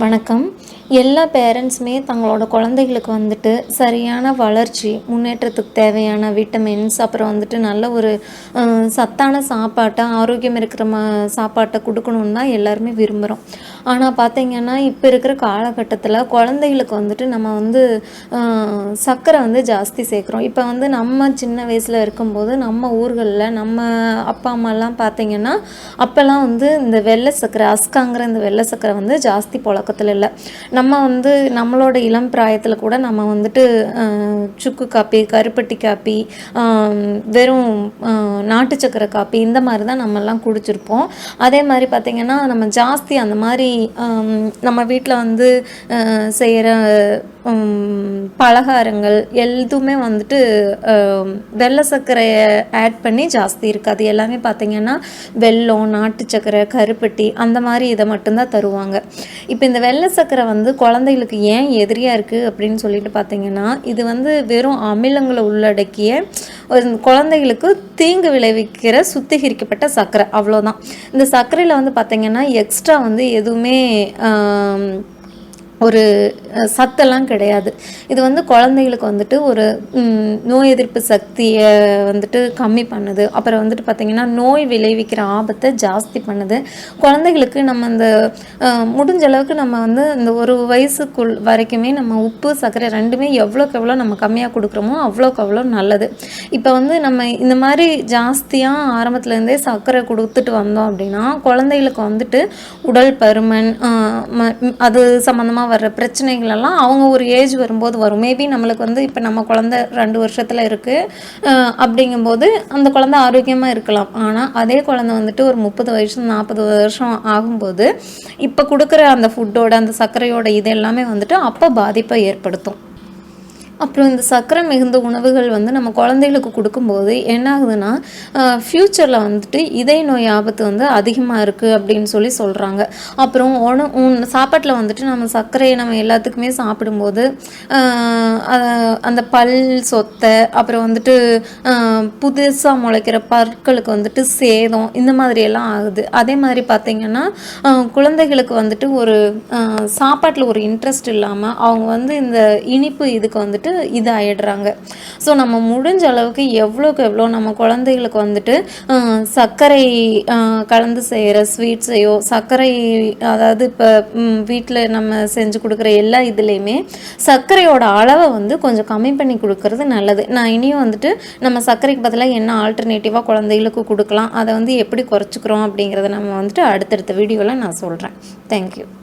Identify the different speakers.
Speaker 1: வணக்கம். எல்லா பேரண்ட்ஸுமே தங்களோட குழந்தைகளுக்கு வந்துட்டு சரியான வளர்ச்சி முன்னேற்றத்துக்கு தேவையான விட்டமின்ஸ் அப்புறம் வந்துட்டு நல்ல ஒரு சத்தான சாப்பாட்டை ஆரோக்கியம் இருக்கிற ம சாப்பாட்டை கொடுக்கணுன்னு தான் எல்லாருமே விரும்புகிறோம் ஆனால் பார்த்தீங்கன்னா இப்போ இருக்கிற காலகட்டத்தில் குழந்தைகளுக்கு வந்துட்டு நம்ம வந்து சர்க்கரை வந்து ஜாஸ்தி சேர்க்குறோம். இப்போ வந்து நம்ம சின்ன வயசில் இருக்கும்போது நம்ம ஊர்களில் நம்ம அப்பா அம்மாலாம் பார்த்தீங்கன்னா அப்போல்லாம் வந்து இந்த வெள்ளை சர்க்கரை அஸ்காங்கிற இந்த வெள்ளை சர்க்கரை வந்து ஜாஸ்தி பழக்கத்தில் இல்லை நம்ம வந்து நம்மளோட இளம் பிராயத்தில் கூட நம்ம வந்துட்டு சுக்கு காப்பி கருப்பட்டி காப்பி வெறும் நாட்டு சக்கரை காப்பி இந்த மாதிரி தான் நம்மெல்லாம் குடிச்சிருப்போம். அதே மாதிரி பார்த்திங்கன்னா நம்ம ஜாஸ்தி அந்த மாதிரி நம்ம வீட்டில் வந்து செய்கிற பலகாரங்கள் எதுவுமே வந்துட்டு வெள்ளை சர்க்கரையை ஆட் பண்ணி ஜாஸ்தி இருக்காது. எல்லாமே பார்த்திங்கன்னா வெல்லம் நாட்டு சர்க்கரை கருப்பட்டி அந்த மாதிரி இதை மட்டும்தான் தருவாங்க. இப்போ இந்த வெள்ளை சர்க்கரை வந்து குழந்தைகளுக்கு ஏன் எதிரியாக இருக்குது அப்படின்னு சொல்லிட்டு பார்த்தீங்கன்னா இது வந்து வெறும் அமிலங்களை உள்ளடக்கிய ஒரு குழந்தைகளுக்கு தீங்கு விளைவிக்கிற சுத்திகரிக்கப்பட்ட சர்க்கரை. அவ்வளோதான் இந்த சர்க்கரையில் வந்து பார்த்திங்கன்னா எக்ஸ்ட்ரா வந்து எதுவுமே ஒரு சத்தெல்லாம் கிடையாது. இது வந்து குழந்தைகளுக்கு வந்துட்டு ஒரு நோய் எதிர்ப்பு சக்தியை வந்துட்டு கம்மி பண்ணுது. அப்புறம் வந்துட்டு பார்த்திங்கன்னா நோய் விளைவிக்கிற ஆபத்தை ஜாஸ்தி பண்ணுது. குழந்தைகளுக்கு நம்ம இந்த முடிஞ்ச அளவுக்கு நம்ம வந்து இந்த ஒரு வயசுக்குள் வரைக்குமே நம்ம உப்பு சர்க்கரை ரெண்டுமே எவ்வளோக்கு எவ்வளோ நம்ம கம்மியாக கொடுக்குறோமோ அவ்வளோக்கு அவ்வளோ நல்லது. இப்போ வந்து நம்ம இந்த மாதிரி ஜாஸ்தியாக ஆரம்பத்துலேருந்தே சர்க்கரை கொடுத்துட்டு வந்தோம் அப்படின்னா குழந்தைகளுக்கு வந்துட்டு உடல் பருமன் ம- அது சம்மந்தமாக வர்ற பிரச்சனைகள் எல்லாம் அவங்க ஒரு ஏஜ் வரும்போது வரும். மேபி நம்மளுக்கு வந்து இப்போ நம்ம குழந்தை ரெண்டு வருஷத்தில் இருக்குது அப்படிங்கும்போது அந்த குழந்தை ஆரோக்கியமாக இருக்கலாம். ஆனால் அதே குழந்தை வந்துட்டு ஒரு முப்பது வயசு நாற்பது வருஷம் ஆகும்போது இப்போ கொடுக்குற அந்த ஃபுட்டோட அந்த சர்க்கரையோட இது எல்லாமே வந்துட்டு அப்போ பாதிப்பை ஏற்படுத்தும். அப்புறம் இந்த சர்க்கரை மிகுந்த உணவுகள் வந்து நம்ம குழந்தைகளுக்கு கொடுக்கும்போது என்ன ஆகுதுன்னா ஃப்யூச்சரில் வந்துட்டு இதய நோய் ஆபத்து வந்து அதிகமாக இருக்குது அப்படின்னு சொல்லி சொல்கிறாங்க அப்புறம் உண சாப்பாட்டில் வந்துட்டு நம்ம சர்க்கரையை நம்ம எல்லாத்துக்குமே சாப்பிடும்போது அந்த பல் சொத்தை அப்புறம் வந்துட்டு புதுசாக முளைக்கிற பற்களுக்கு வந்துட்டு சேதம் இந்த மாதிரி எல்லாம் ஆகுது. அதே மாதிரி பார்த்திங்கன்னா குழந்தைகளுக்கு வந்துட்டு ஒரு சாப்பாட்டில் ஒரு இன்ட்ரெஸ்ட் இல்லாமல் அவங்க வந்து இந்த இனிப்பு இதுக்கு வந்துட்டு இது ஸோ நம்ம முடிஞ்ச அளவுக்கு எவ்வளோக்கு எவ்வளோ நம்ம குழந்தைகளுக்கு வந்துட்டு சர்க்கரை கலந்து செய்கிற ஸ்வீட்ஸையோ சர்க்கரை அதாவது இப்போ வீட்டில் நம்ம செஞ்சு கொடுக்குற எல்லா இதுலேயுமே சர்க்கரையோட அளவை வந்து கொஞ்சம் கம்மி பண்ணி கொடுக்கறது நல்லது. நான் இனியும் வந்துட்டு நம்ம சர்க்கரைக்கு பதிலாக என்ன ஆல்டர்னேட்டிவாக குழந்தைகளுக்கு கொடுக்கலாம் அதை வந்து எப்படி குறைச்சிக்கிறோம் அப்படிங்கிறத நம்ம வந்துட்டு அடுத்தடுத்த வீடியோவில் நான் சொல்கிறேன் தேங்க்யூ